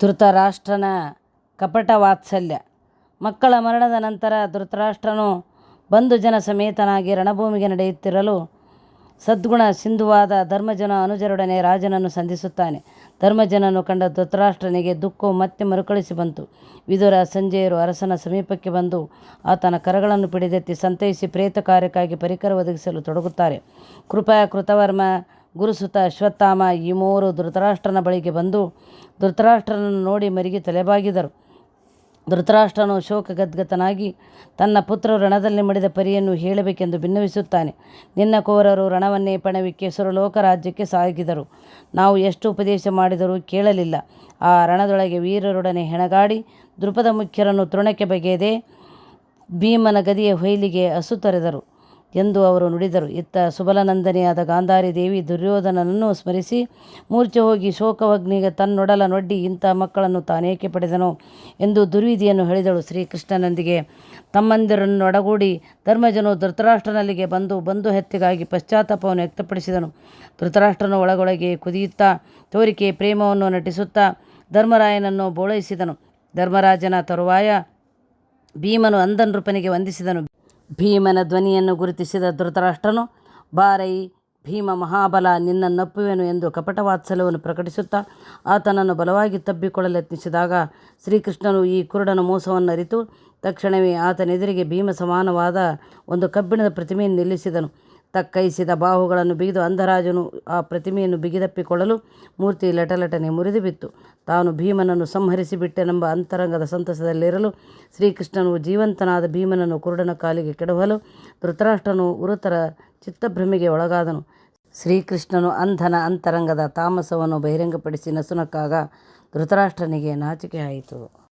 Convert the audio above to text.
ಧೃತರಾಷ್ಟ್ರನ ಕಪಟ ವಾತ್ಸಲ್ಯ ಮಕ್ಕಳ ಮರಣದ ನಂತರ ಧೃತರಾಷ್ಟ್ರನು ಬಂಧು ಜನ ಸಮೇತನಾಗಿ ರಣಭೂಮಿಗೆ ನಡೆಯುತ್ತಿರಲು ಸದ್ಗುಣ ಸಿಂಧುವಾದ ಧರ್ಮಜನ ಅನುಜರೊಡನೆ ರಾಜನನ್ನು ಸಂಧಿಸುತ್ತಾನೆ. ಧರ್ಮಜನನ್ನು ಕಂಡ ಧೃತರಾಷ್ಟ್ರನಿಗೆ ದುಃಖವು ಮತ್ತೆ ಮರುಕಳಿಸಿ ಬಂತು. ವಿದುರ ಸಂಜೆಯರು ಅರಸನ ಸಮೀಪಕ್ಕೆ ಬಂದು ಆತನ ಕರಗಳನ್ನು ಪಿಡಿದೆತ್ತಿ ಸಂತೈಸಿ ಪ್ರೇತ ಕಾರ್ಯಕ್ಕಾಗಿ ಪರಿಕರ ಒದಗಿಸಲು ತೊಡಗುತ್ತಾರೆ. ಕೃಪಾ ಕೃತವರ್ಮ ಗುರುಸುತ ಅಶ್ವತ್ಥಾಮ ಈ ಮೂವರು ಧೃತರಾಷ್ಟ್ರನ ಬಳಿಗೆ ಬಂದು ಧೃತರಾಷ್ಟ್ರನನ್ನು ನೋಡಿ ಮರಿಗೆ ತಲೆಬಾಗಿದರು. ಧೃತರಾಷ್ಟ್ರನು ಶೋಕಗದ್ಗತನಾಗಿ ತನ್ನ ಪುತ್ರ ರಣದಲ್ಲಿ ಮಡಿದ ಪರಿಯನ್ನು ಹೇಳಬೇಕೆಂದು ಭಿನ್ನವಿಸುತ್ತಾನೆ ನಿನ್ನ ಕೋರರು ರಣವನ್ನೇ ಪಣವಿಕ್ಕೆ ಸುರಲೋಕ ರಾಜ್ಯಕ್ಕೆ ಸಾಗಿದರು. ನಾವು ಎಷ್ಟು ಉಪದೇಶ ಮಾಡಿದರೂ ಕೇಳಲಿಲ್ಲ. ಆ ರಣದೊಳಗೆ ವೀರರೊಡನೆ ಹೆಣಗಾಡಿ ದೃಪದ ಮುಖ್ಯರನ್ನು ತೃಣಕ್ಕೆ ಬಗೆಯದೆ ಭೀಮನ ಗದಿಯ ಹೊಯ್ಲಿಗೆ ಹಸು ತೊರೆದರು. ಎಂದು ಅವರು ನುಡಿದರು. ಇತ್ತ ಸುಬಲನಂದನೆಯಾದ ಗಾಂಧಾರಿ ದೇವಿ ದುರ್ಯೋಧನನನ್ನು ಸ್ಮರಿಸಿ, ಮೂರ್ಛೆ ಹೋಗಿ ಶೋಕವಗ್ನಿಗೆ ತನ್ನೊಡಲ ನೊಡ್ಡಿ, ಇಂಥ ಮಕ್ಕಳನ್ನು ತಾನೇಕೆ ಪಡೆದನು? ಎಂದು ದುರ್ವಿಧಿಯನ್ನು ಹೇಳಿದಳು ಶ್ರೀಕೃಷ್ಣನೊಂದಿಗೆ. ತಮ್ಮಂದಿರನ್ನೊಡಗೂಡಿ ಧರ್ಮಜನು ಧೃತರಾಷ್ಟ್ರನಲ್ಲಿಗೆ ಬಂದು ಬಂಧು ಹೆತ್ತಿಗಾಗಿ ಪಶ್ಚಾತ್ತಾಪವನ್ನು ವ್ಯಕ್ತಪಡಿಸಿದನು. ಧೃತರಾಷ್ಟ್ರನು ಒಳಗೊಳಗೆ ಕುದಿಯುತ್ತಾ, ತೋರಿಕೆ ಪ್ರೇಮವನ್ನು ನಟಿಸುತ್ತಾ ಧರ್ಮರಾಯನನ್ನು ಬೋಳೈಸಿದನು. ಧರ್ಮರಾಜನ ತರುವಾಯ ಭೀಮನು ಅಂಧನೃಪನಿಗೆ ವಂದಿಸಿದನು. ಭೀಮನ ಧ್ವನಿಯನ್ನು ಗುರುತಿಸಿದ ಧೃತರಾಷ್ಟ್ರನು, ಬಾರೈ, ಭೀಮ ಮಹಾಬಲ, ನಿನ್ನ ನಪ್ಪುವೆನು ಎಂದು ಕಪಟವಾತ್ಸಲ್ಯವನ್ನು ಪ್ರಕಟಿಸುತ್ತಾ ಆತನನ್ನು ಬಲವಾಗಿ ತಬ್ಬಿಕೊಳ್ಳಲೆತ್ನಿಸಿದಾಗ ಶ್ರೀಕೃಷ್ಣನು ಈ ಕುರುಡನ ಮೋಸವನ್ನು ಅರಿತು, ತಕ್ಷಣವೇ ಆತನೆದುರಿಗೆ ಭೀಮ ಸಮಾನವಾದ ಒಂದು ಕಬ್ಬಿಣದ ಪ್ರತಿಮೆಯನ್ನು ನಿಲ್ಲಿಸಿದನು. ತಕ್ಕೈಸಿದ ಬಾಹುಗಳನ್ನು ಬಿಗಿದು ಅಂಧರಾಜನು ಆ ಪ್ರತಿಮೆಯನ್ನು ಬಿಗಿದಪ್ಪಿಕೊಳ್ಳಲು ಮೂರ್ತಿ ಲಟಲಟನೆ ಮುರಿದು ಬಿತ್ತು ತಾನು ಭೀಮನನ್ನು ಸಂಹರಿಸಿಬಿಟ್ಟೆನೆಂಬ ಅಂತರಂಗದ ಸಂತಸದಲ್ಲಿರಲು ಶ್ರೀಕೃಷ್ಣನು ಜೀವಂತನಾದ ಭೀಮನನ್ನು ಕುರುಡನ ಕಾಲಿಗೆ ಕೆಡವಲು ಧೃತರಾಷ್ಟ್ರನು ಉರುತರ ಚಿತ್ತಭ್ರಮೆಗೆ ಒಳಗಾದನು. ಶ್ರೀಕೃಷ್ಣನು ಅಂಧನ ಅಂತರಂಗದ ತಾಮಸವನ್ನು ಬಹಿರಂಗಪಡಿಸಿ ನಸುನಕ್ಕಾಗ ಧೃತರಾಷ್ಟ್ರನಿಗೆ ನಾಚಿಕೆ ಆಯಿತು